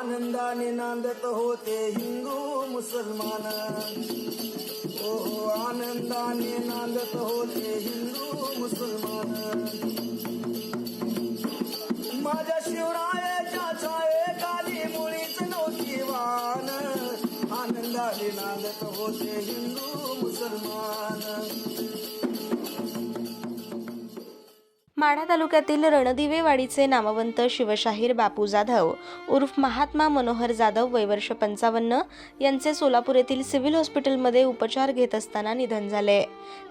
आनंदाने नांदत होते हिंदू मुसलमान. ओ आनंदाने नांदत होते हिंदू मुसलमान. माझ्या शिवरायाच्या छायेखाली मुळीच नव्हती वान. आनंदाने नांदत होते हिंदू मुसलमान. माढा तालुक्यातील रणदिवेवाडीचे नामवंत शिवशाहीर बापू जाधव उर्फ महात्मा मनोहर जाधव वय वर्ष पंचावन्न यांचे सोलापूर येथील सिव्हिल हॉस्पिटलमध्ये उपचार घेत असताना निधन झाले.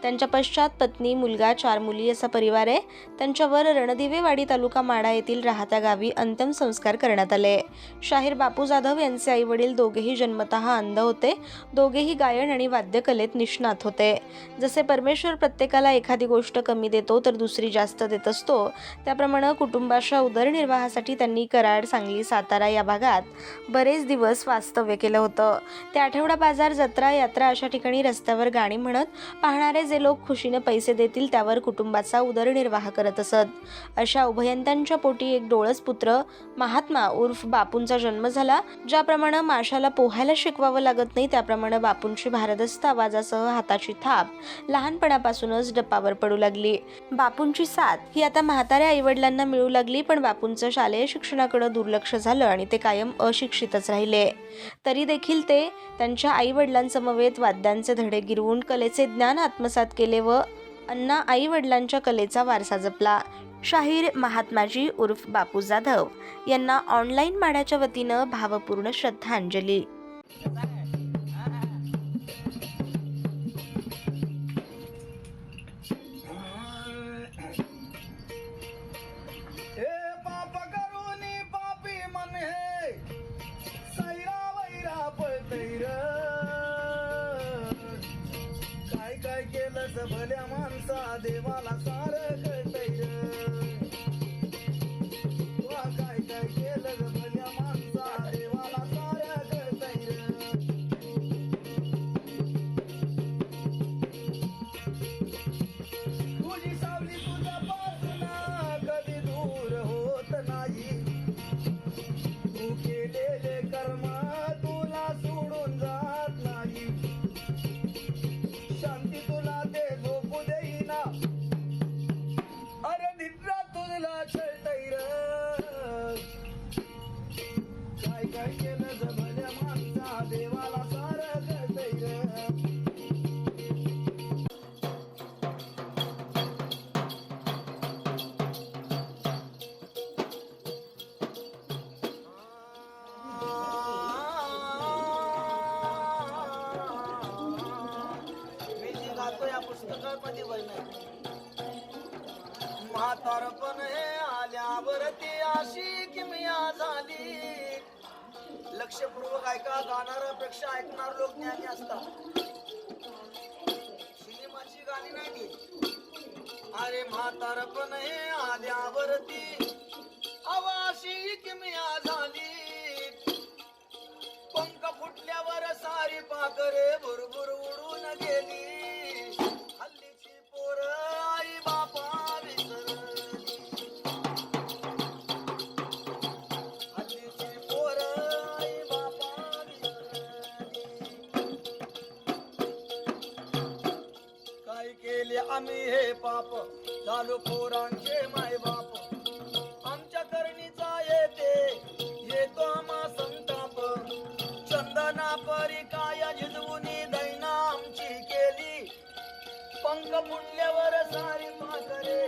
त्यांच्या पश्चात पत्नी मुलगा चार मुली असा परिवार आहे. त्यांच्यावर रणदिवेवाडी तालुका माढा येथील राहत्या गावी अंतिम संस्कार करण्यात आले. शाहीर बापू जाधव यांचे आई वडील दोघेही जन्मतः अंध होते. दोघेही गायन आणि वाद्यकलेत निष्णात होते. जसे परमेश्वर प्रत्येकाला एखादी गोष्ट कमी देतो तर दुसरी जास्त देतो. असतो. त्याप्रमाणे कुटुंबाच्या उदरनिर्वाहासाठी त्यांनी कराड सांगली सातारा या भागात बरेच दिवस वास्तव्य केलं होतं. त्या आठवडा बाजार जत्रा यात्रा अशा ठिकाणी रस्त्यावर गाणी म्हणत पाहणारे जे लोक खुशीने पैसे देतील त्यावर कुटुंबाचा उदरनिर्वाह करत असत. अशा उभयंतांच्या पोटी एक डोळस पुत्र महात्मा उर्फ बापूंचा जन्म झाला ज्याप्रमाणे माशाला पोहायला शिकवावं लागत नाही त्याप्रमाणे बापूंची भारदस्त आवाजासह हाताची थाप लहानपणापासूनच डप्पावर पडू लागली. बापूंची साथ ही आता म्हाताऱ्या आईवडिलांना मिळू लागली पण बापूंचं शालेय शिक्षणाकडे दुर्लक्ष झालं आणि ते कायम अशिक्षितच राहिले. तरी देखील ते त्यांच्या आईवडिलांसमवेत वाद्यांचे धडे गिरवून कलेचे ज्ञान आत्मसात केले व अण्णा आईवडिलांच्या कलेचा वारसा जपला. शाहीर महात्माजी उर्फ बापू जाधव यांना ऑनलाईन माड्याच्या वतीनं भावपूर्ण श्रद्धांजली. केलंच केलं भल्या माणसा देवाला सार कळतैर तुला छळतैर काय काय केलं जमल्या माणसा देवाला सार कळतैर मी जी गातो या पुस्तकामध्ये वर्णन म्हातारपण हे आल्यावरती अशी किमया झाली लक्षपूर्वक ऐका गाणाऱ्यापेक्षा ऐकणार लोक ज्ञानी असतात. सिनेमाची गाणी नाही अरे म्हातारपण हे आल्यावरती अवाशी किमया झाली आम्ही हे पाप झालो पोरांचे माय बाप आमच्या करणीचा येते येतो आम्हा संताप. चंदना परी काय झिजवुनी दैना आमची केली. पंख फुटल्यावर सारी पाखरे